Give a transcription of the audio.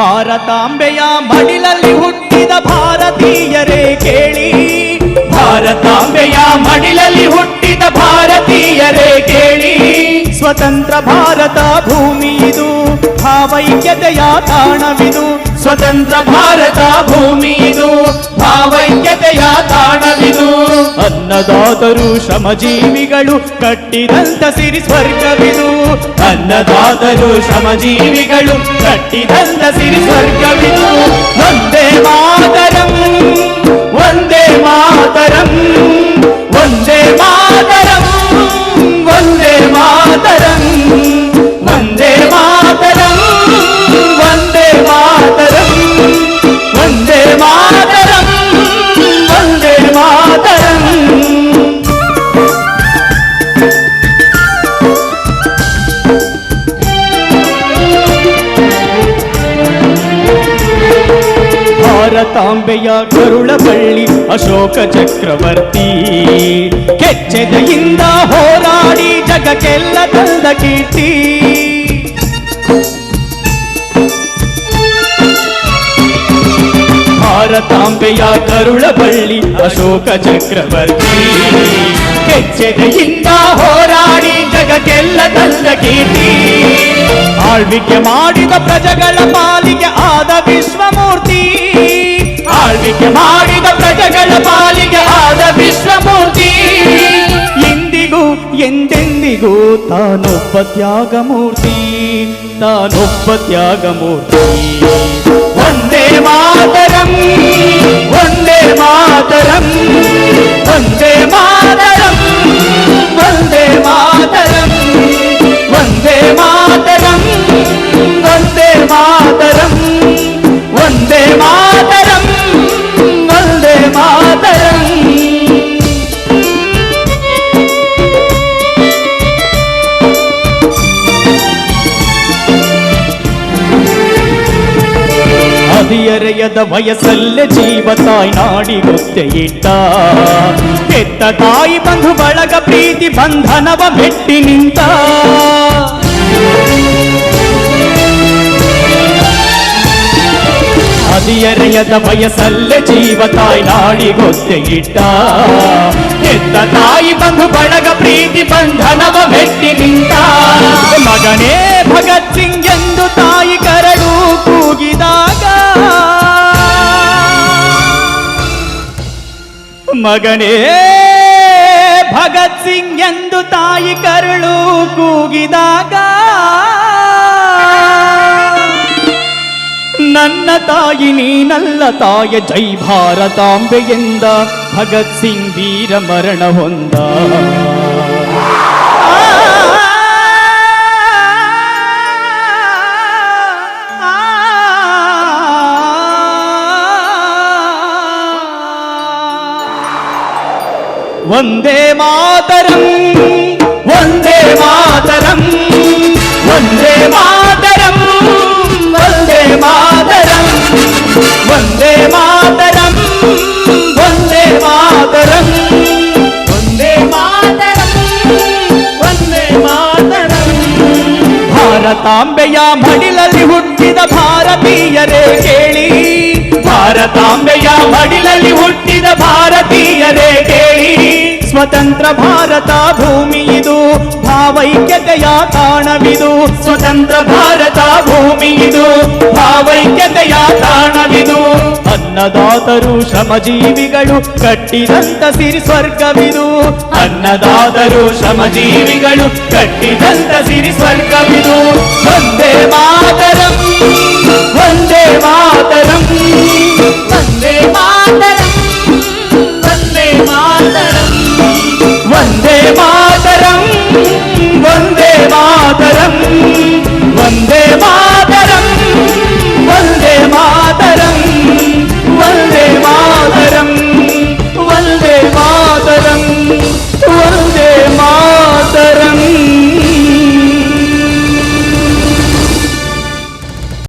ಭಾರತಾಂಬೆಯ ಮಡಿಲಲ್ಲಿ ಹುಟ್ಟಿದ ಭಾರತೀಯರೇ ಕೇಳಿ. ಭಾರತಾಂಬೆಯ ಮಡಿಲಲ್ಲಿ ಹುಟ್ಟಿದ ಭಾರತೀಯರೇ ಕೇಳಿ. ಸ್ವತಂತ್ರ ಭಾರತ ಭೂಮಿ ಇದು, ಭಾವೈಕ್ಯತೆಯ ತಾಣವಿದು. ಸ್ವತಂತ್ರ ಭಾರತ ಭೂಮಿ ಇದು ಭಾವೈಕ್ಯತೆಯ ತಾಣವಿದು. ಅನ್ನದಾತರು ಶ್ರಮಜೀವಿಗಳು ಕಟ್ಟಿದಂತ ಸಿರಿ ಸ್ವರ್ಗವಿದು. ಅನ್ನದಾತರು ಶ್ರಮಜೀವಿಗಳು ಕಟ್ಟಿದಂತ ಸಿರಿ ಸ್ವರ್ಗವಿದು. ವಂದೇ ಭಾರತಾಂಬೆಯ ಕರುಳಬಳ್ಳಿ ಅಶೋಕ ಚಕ್ರವರ್ತಿ. ಕೆಚ್ಚೆದೆಯಿಂದ ಹೋರಾಡಿ ಜಗಕ್ಕೆಲ್ಲ ತಂದ ಕೀರ್ತಿ. ಭಾರತಾಂಬೆಯ ಕರುಳಬಳ್ಳಿ ಅಶೋಕ ಚಕ್ರವರ್ತಿ. ಕೆಚ್ಚೆದೆಯಿಂದ ಹೋರಾಡಿ ಜಗಕ್ಕೆಲ್ಲ ತಂದ ಕೀರ್ತಿ. ಆಳ್ವಿಕೆ ಮಾಡಿದ ಪ್ರಜೆಗಳ ಪಾಲಿಗೆ ಆದ ವಿಶ್ವಮೂರ್ತಿ ಆಳ್ವಿಕೆ ಮಾಡಿದ ಪ್ರಜೆಗಳ ಪಾಲಿಗೆ ಆದ ವಿಶ್ವಮೂರ್ತಿ ಎಂದಿಗೂ ಎಂದೆಂದಿಗೂ ತಾನೊಬ್ಬ ತ್ಯಾಗಮೂರ್ತಿ ತಾನೊಬ್ಬ ತ್ಯಾಗಮೂರ್ತಿ ಒಂದೇ ಮಾತರಂ ಒಂದೇ ಮಾತರಂ ಒಂದೇ ಮಾತರಂ ಹದಿಯರೆಯದ ವಯಸ್ಸಲ್ಲೇ ಜೀವ ತಾಯಿ ನಾಡಿಗೊತ್ತೆ ಇಟ್ಟ ಹೆತ್ತ ತಾಯಿ ಬಂಧು ಬಳಗ ಪ್ರೀತಿ ಬಂಧನವ ಮೆಟ್ಟಿ ನಿಂತ ಹದಿಯರೆಯದ ವಯಸ್ಸಲ್ಲೇ ಜೀವ ತಾಯಿ ನಾಡಿಗೊತ್ತೆ ಇಟ್ಟ ಹೆತ್ತ ತಾಯಿ ಬಂಧು ಬಳಗ ಪ್ರೀತಿ ಬಂಧನವ ಮೆಟ್ಟಿ ನಿಂತ ಮಗನೇ ಭಗತ್ ಸಿಂಗ್ ಮಗನೇ, ಭಗತ್ ಸಿಂಗ್ ಎಂದು ತಾಯಿ ಕರುಳು ಕೂಗಿದಾಗ, ನನ್ನ ತಾಯಿ ನೀನಲ್ಲ ತಾಯ ಜೈ ಭಾರತಾಂಬೆಯಿಂದ ಭಗತ್ ಸಿಂಗ್ ವೀರ ಮರಣ ಹೊಂದ. ವಂದೇ ಮಾತರಂ ಒಂದೇ ಮಾತರಂ ಒಂದೇ ಮಾತರಂ ಒಂದೇ ಮಾತರಂ ಒಂದೇ ಮಾತರಂ ಒಂದೇ ಮಾತರಂ ಒಂದೇ ಮಾತರಂ ಒಂದೇ ಮಾತರಂ ಭಾರತಾಂಬೆಯ ಮಡಿಲಲ್ಲಿ ಹುಟ್ಟಿದ ಭಾರತೀಯರೇ ಕೇಳಿ ಭಾರತಾಂಬೆಯ ಮಡಿಲಲ್ಲಿ ಹುಟ್ಟಿದ ಭಾರತೀಯರೇ ಕೇಳಿ ಸ್ವತಂತ್ರ ಭಾರತ ಭೂಮಿ ಇದು ಭಾವೈಕ್ಯತೆಯ ತಾಣವಿದು. ಸ್ವತಂತ್ರ ಭಾರತ ಭೂಮಿ ಇದು ಭಾವೈಕ್ಯತೆಯ ತಾಣವಿದು. ಅನ್ನದಾತರು ಶ್ರಮಜೀವಿಗಳು ಕಟ್ಟಿದಂತ ಸಿರಿ ಸ್ವರ್ಗವಿದು. ಅನ್ನದಾತರು ಶ್ರಮಜೀವಿಗಳು ಕಟ್ಟಿದಂತ ಸಿರಿ ಸ್ವರ್ಗವಿದು. ಒಂದೇ ಮಾತರಂ.